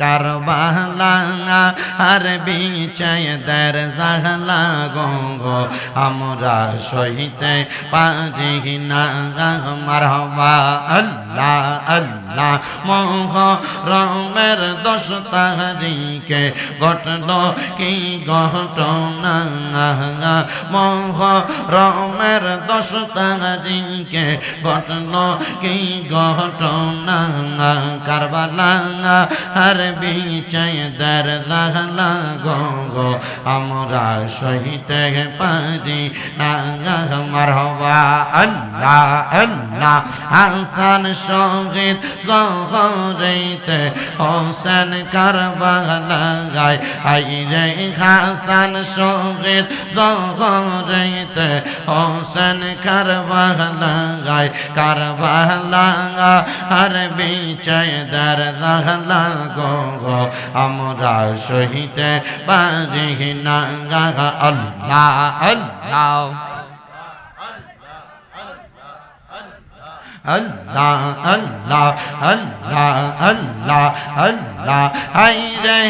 কারবালা আর বিচয় দের জাহলা, গো আমরা সহিতে পারি না মারহবা, আল্লাহ আল্লাহ মোহ রমের দশ তাহারিকে ঘটল কি ঘটনা মোহ রমের দশ তাহারিকে ঘটল কি ঘটনা কারবালা আর বিচয় দর দাহলা গো গো আমরা সহিতে পারি না মারহবা আল্লাহ আল্লাহ, হাসান সংগীত শহরেতে হোসেন কারবালা গায়। আই রে হাসান সংগীত শহরেতে হোসেন কারবালা গায়। কারবালা আর বিচয় দর দাহলা গো আমরা সহিতে পারি না আল্লাহ আল্লাহ। আল্লাহ আল্লাহ আল্লাহ আল্লাহ আল্লাহ হাই রে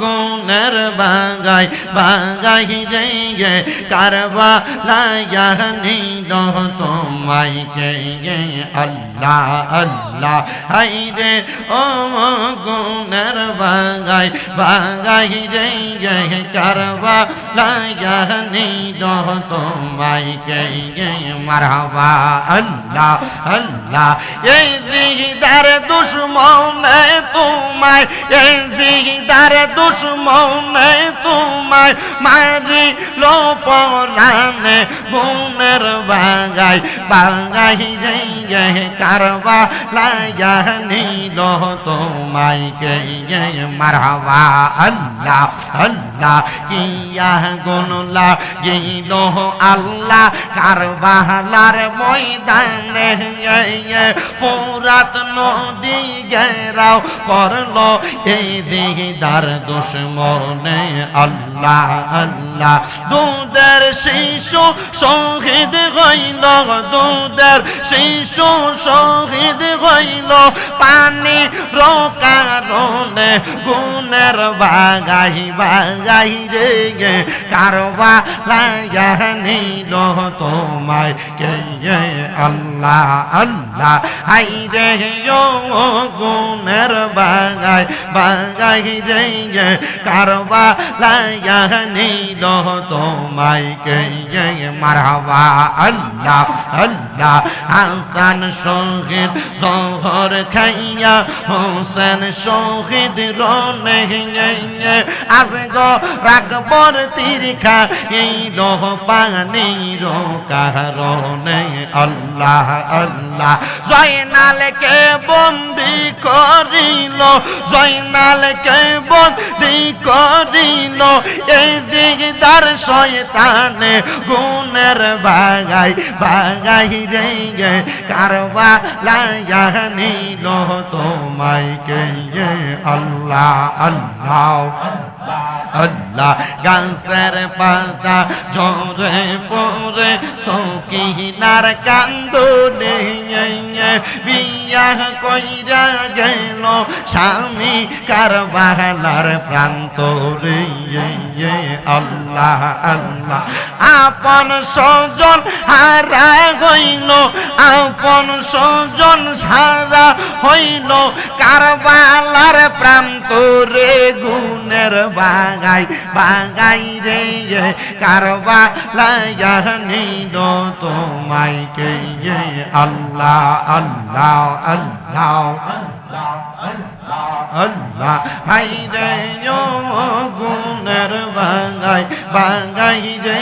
গুণের বাগাই বাগাই রে গে কারবা লায়ানি দহ তোমাই কে আল্লাহ আল্লাহ হাই রে ও গুণের বাগাই বাগাই রে গে কারবা লায়ানি দহ তোমাই কে মারহাবা আল্লাহ আল্লাহ আল্লাহ। এই জিদার দুশ্মনে তোমায়, এই জিদার দুশ্মনে তোমায়। মারি লো পরানে গুণের বাগাই বাগাই রে কারবা লায়া নিল তোমায়। কে মারহাবা, আল্লাহ আল্লাহ, কিয়া গুনলা গিল আল্লাহ। কারবালার ময়দানে পুরাত নদী ঘেরাও করল, এই দিদার দুশ্মনে আল্লাহ আল্লাহ। দুধের শিশু শহীদ হইল, দুধের শিশু শহীদ হইল। পানি রোকারণে গুণের বাগাই বাগাই রে গে কারবা লাগা নিল তোমায় কে আল্লাহ আল্লাহ। হাই রে ও গুণের বাগাই বাগাই রে গে কারবা লাগা নিল তোমায় কে মারহাবা, আল্লাহ আল্লাহ। হাসান শহীদ জহর খাইয়া, হোসেন শহীদ রনে আজ গো রাগবর তীরখা এই লোহ পানি রো কারণে আল্লাহ আল্লাহ জয়নালকে বন্দি করিল জয়নালকে বন্দি করিল? এই দিকদার শয়তানে গুণের বাগাই বাগাই রে কারবা লাগা নিল তোমায় কে? আল্লাহ আল্লাহ আল্লাহ গাছের পাতা জরে পরে সৌকিনার কান্দনে বিয়া কইরা গেল স্বামী কারবালার প্রান্তরে। আল্লাহ আল্লাহ। আপন সজন হারা হইল, আপন সজন সারা হইল কারবালার প্রান্তরে গুণের বাগাই বাগাই রে কারবা লাইয়া নিল তোমায় কে আল্লাহ আল্লাহ আল্লাহ আল্লাহ, হাই রে গুণের বাগাই বাগাই রে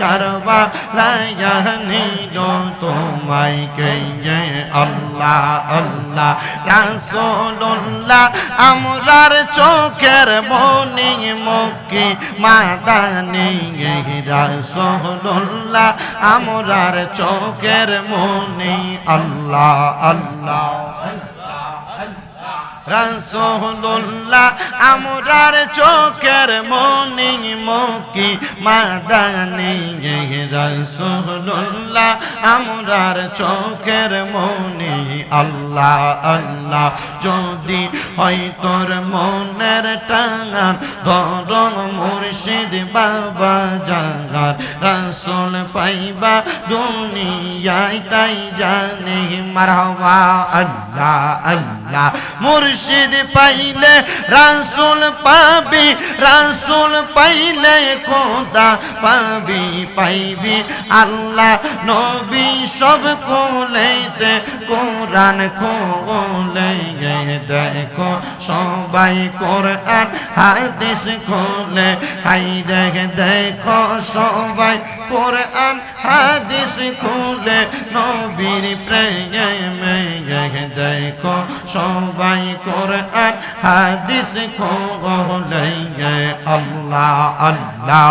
কারবা লাইয়া নিল তোমায় কে আল্লাহ আল্লাহ, রাসূলুল্লাহ, আমরার চোখের মনি মুখে মাদানি রাসূলুল্লাহ, আমরার চোখের মনি আল্লাহ আল্লাহ। রসুল্লাহ আমরার চোখের মনি মুকি মাদানি রসুল্লাহ আমরার চোখের মনি আল্লাহ আল্লাহ। যদি হয় তোর মনের টাঙান ধরং মুর্শিদ বাবা জাগার, রসুল পাইবা দুনিয়ায় তাই জানে মারহাবা আল্লাহ আল্লাহ। মুর্শিদ পাইলে রাসুল পাবি রাসুল পাইলে খোদা পাবি, পাইবি আল্লাহ নবী সব কোলেতে, কোরআন কোলে দেখো সবাই কোরআন হাদিস খোলে হাই রে দেখো সবাই কোরআন হাদিস খুলে নবীর প্রেমে দেখো সবাই কোরআন হাদিস খোলে আল্লাহ আল্লাহ